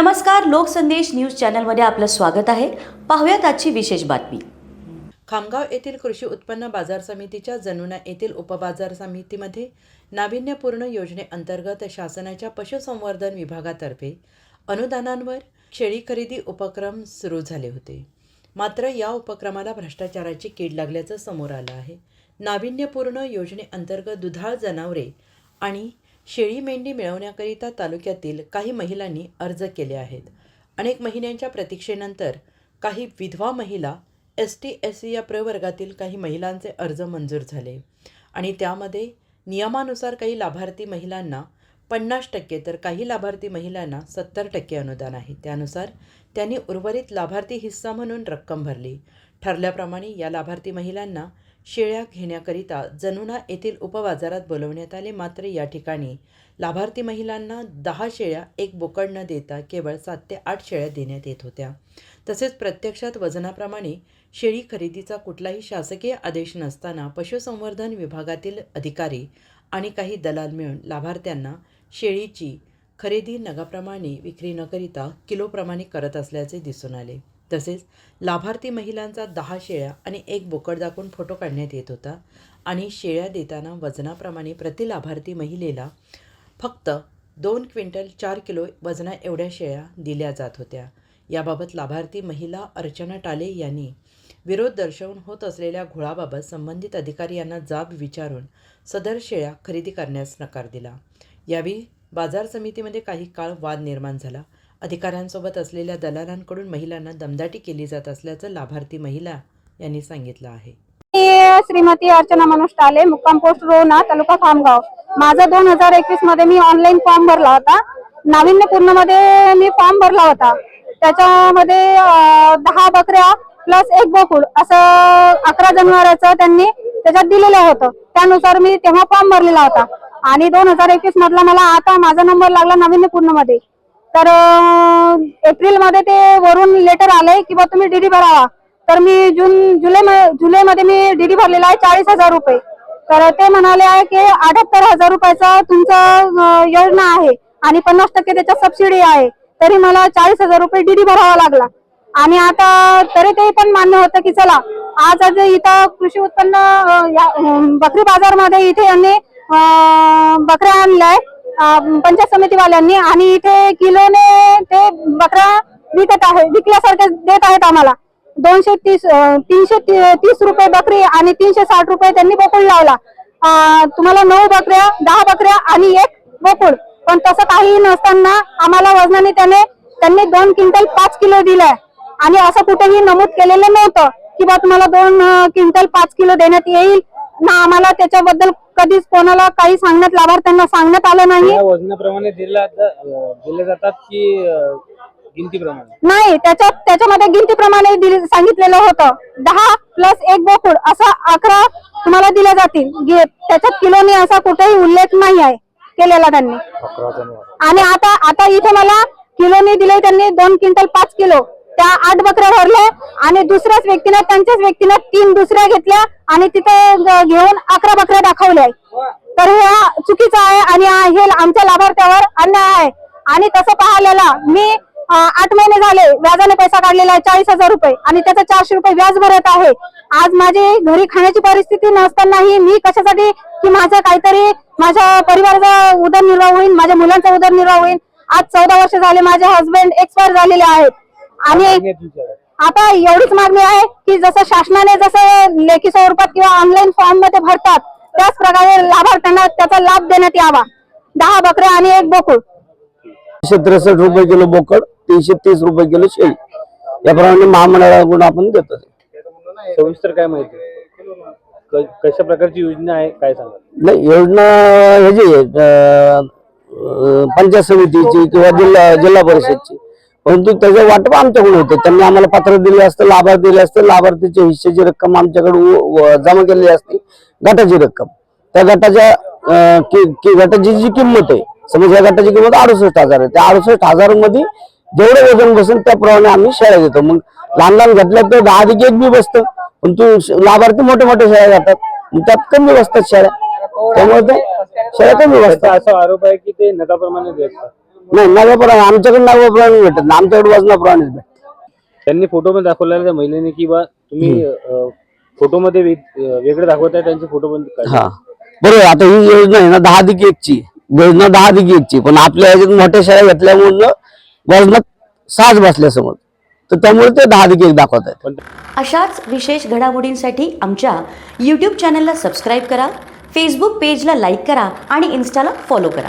नमस्कार लोकसंदेश न्यूज चॅनलमध्ये आपलं स्वागत आहे. पाहूयात आजची विशेष बातमी. खामगाव येथील कृषी उत्पन्न बाजार समितीच्या जनुना येथील उपबाजार समितीमध्ये नाविन्यपूर्ण योजनेअंतर्गत शासनाच्या पशुसंवर्धन विभागातर्फे अनुदानांवर शेळी खरेदी उपक्रम सुरू झाले होते. मात्र या उपक्रमाला भ्रष्टाचाराची कीड लागल्याचं समोर आलं आहे. नाविन्यपूर्ण योजनेअंतर्गत दुधाळ जनावरे आणि शेळी मेंढी मिळवण्याकरिता तालुक्यातील काही महिलांनी अर्ज केले आहेत. अनेक महिन्यांच्या प्रतीक्षेनंतर काही विधवा महिला एस टी एस सी या प्रवर्गातील काही महिलांचे अर्ज मंजूर झाले आणि त्यामध्ये नियमानुसार काही लाभार्थी महिलांना पन्नास टक्के तर काही लाभार्थी महिलांना सत्तर टक्के अनुदान आहे. त्यानुसार त्यांनी उर्वरित लाभार्थी हिस्सा म्हणून रक्कम भरली. ठरल्याप्रमाणे या लाभार्थी महिलांना शेळ्या घेण्याकरिता जनुना येथील उपबाजारात बोलवण्यात आले मात्र या ठिकाणी लाभार्थी महिलांना दहा शेळ्या एक बोकड न देता केवळ सात ते आठ शेळ्या देण्यात येत होत्या. तसेच प्रत्यक्षात वजनाप्रमाणे शेळी खरेदीचा कुठलाही शासकीय आदेश नसताना पशुसंवर्धन विभागातील अधिकारी आणि काही दलाल मिळून लाभार्थ्यांना शेळीची खरेदी नगाप्रमाणे विक्री न करिता किलोप्रमाणे करत असल्याचे दिसून आले. तसेच लाभार्थी महिलांचा दहा शेळ्या आणि एक बोकड दाखवून फोटो काढण्यात येत होता. आणि शेळ्या देताना वजनाप्रमाणे प्रति लाभार्थी महिलेला फक्त दोन क्विंटल चार किलो वजना एवढ्या शेळ्या दिल्या जात होत्या. याबाबत लाभार्थी महिला अर्चना टाले यांनी विरोध दर्शवून होत असलेल्या घोळाबाबत संबंधित अधिकारी यांना जाब विचारून सदर शेळ्या खरेदी करण्यास नकार दिला. यावेळी बाजार समितीमध्ये काही काळ वाद निर्माण झाला. अधिकाऱ्यांसोबत असलेल्या दलालांकडून महिलांना दमदाटी केली जात असल्याचं लाभार्थी महिला यांनी सांगितलं आहे. मी श्रीमती अर्चना मनोज टाले मुक्काम पोस्ट रोना तालुका खामगाव. माझा दोन हजार एकवीसमध्ये मी ऑनलाईन फॉर्म भरला होता. नाविन्यपूर्णमध्ये मी फॉर्म भरला होता. त्याच्यामध्ये दहा बकऱ्या प्लस एक बोकुळ असं अकरा जनावरांचं त्यांनी त्याच्यात दिलेलं होतं. त्यानुसार मी तेव्हा फॉर्म भरलेला होता. आणि दोन हजार एकवीस मधला मला आता माझा नंबर लागला नाविन्यपूर्णमध्ये तर एप्रिलमध्ये ते वरून लेटर आले की बा तुम्ही डीडी भरावा. तर मी जून जुलै जुलै मध्ये मी डीडी भरलेला आहे चाळीस हजार रुपये. तर ते म्हणाले आहे की अठ्याहत्तर हजार रुपयाचा तुमचा योजना आहे आणि पन्नास टक्के त्याच्या सबसिडी आहे. तरी मला चाळीस हजार रुपये डीडी भरावा लागला. आणि आता तरी ते पण मान्य होतं की चला आज आज इथं कृषी उत्पन्न या- बकरी बाजारमध्ये इथे यांनी बकऱ्या आणल्या अं, पंचायत समितीवाल्यांनी आणि इथे किलोने ते बकऱ्या विकत आहे विकल्यासारखे देत आहेत आम्हाला. दोनशे तीस तीनशे ती- तीस रुपये बकरी आणि तीनशे साठ रुपये त्यांनी बोकूळ लावला. तुम्हाला नऊ बकऱ्या दहा बकऱ्या आणि एक बोकुड पण तसं काही नसताना आम्हाला वजनाने त्याने त्यांनी दोन क्विंटल पाच किलो दिलाय. आणि असं कुठेही नमूद केलेलं नव्हतं की बा तुम्हाला दोन क्विंटल पाच किलो देण्यात येईल. ना आम्हाला त्याच्याबद्दल कधीच कोणाला काही सांगण्यात लाभार्थ्यांना सांगण्यात आलं नाही. या वजनाप्रमाणे दिला जातात की अं, गिनतीप्रमाणे? नाही त्याच्यात त्याच्यामध्ये गिनतीप्रमाणे दिले- सांगितलेलं होतं. दहा प्लस एक बोकुड असा अकरा तुम्हाला दिल्या जातील. गे- त्याच्यात किलोनी असा कुठेही उल्लेख नाही आहे केलेला त्यांनी. आणि आता आता इथे मला किलोनी दिले त्यांनी दोन क्विंटल पाच किलो. त्या आठ बकऱ्या भरल्या आणि दुसऱ्याच व्यक्तीने त्यांच्याच व्यक्तीने तीन दुसऱ्या घेतल्या आणि तिथे घेऊन अकरा बकऱ्या दाखवल्या. तर हे चुकीचं आहे आणि हे आमच्या लाभार्थ्यावर अन्याय आहे. आणि तसं पाहिलेला मी आठ महिने झाले व्याजाने पैसा काढलेला आहे चाळीस हजार रुपये. आणि त्याचा चारशे रुपये व्याज भरत आहे. आज माझी घरी खाण्याची परिस्थिती नसतानाही मी कशासाठी की माझं काहीतरी माझ्या परिवाराचा उदरनिर्वाह होईल माझ्या मुलांचा उदरनिर्वाह होईल. आज चौदा वर्ष झाले माझे हसबंड एक्सपायर झालेले आहेत. आणि. आता एवढीच मागणी आहे की जसं शासनाने जसं लेखी स्वरूपात किंवा ऑनलाईन फॉर्ममध्ये भरतात त्याच प्रकारे लाभार्थ्यांना त्याचा लाभ देण्यात यावा. दहा बकऱ्या आणि एक बोकुड तीनशे त्रेसष्ट रुपये किलो बोकड तीनशे तीस रुपये किलो शेळी. याप्रमाणे महामंडळाकडून आपण देतो. सविस्तर काय माहिती क- कशा प्रकारची योजना आहे? काय सांगा? नाही योजना ह्याची पंचायत समितीची किंवा जिल्हा जिल्हा परिषदची. परंतु त्याचं वाटप आमच्याकडून होतं. त्यांनी आम्हाला पत्र दिले असतं लाभार्थी दिले असतं. लाभार्थीच्या हिश्श्याची रक्कम आमच्याकडे जमा केलेली असते. गटाची रक्कम. त्या गटाच्या गटाची जी किंमत आहे समज या गटाची किंमत अडुसष्ट हजार आहे. त्या अडुसष्ट हजारमध्ये जेवढं वजन बसेल त्याप्रमाणे आम्ही शेळ्या देतो. मग लहान लहान घटल्यात तर दहा अधिक एक बी बसतं. पण तू लाभार्थी मोठे मोठे शेळ्या जातात. मग त्यात कमी बसतात शेळ्या. त्यामुळे शाळा शेळ्या कमी बसतात. असा आरोप आहे की ते नदाप्रमाणे देतात नाही नव्या प्रमाणे आमच्याकडे नव्या प्रमाणे भेटत नाही. आमच्याकडे वजनाप्रमाणेच भेटत त्यांनी फोटो मध्ये दाखवलेला त्या महिलेने की बा तुम्ही फोटो मध्ये वेगळे दाखवत आहे त्यांचे फोटो पण. हा. बरोबर आता ही योजना आहे ना दहा दिकी एकची. योजना दहा दिकी एकची पण आपल्या ह्याच्यात मोठ्या शाळा घेतल्यामुळे वजनात साज बसल्यासमोर तर त्यामुळे ते दहा दिकी एक दाखवत आहेत. पण अशाच विशेष घडामोडींसाठी आमच्या यूट्यूब चॅनलला सबस्क्राईब करा फेसबुक पेजला लाईक करा आणि इन्स्टाला फॉलो करा.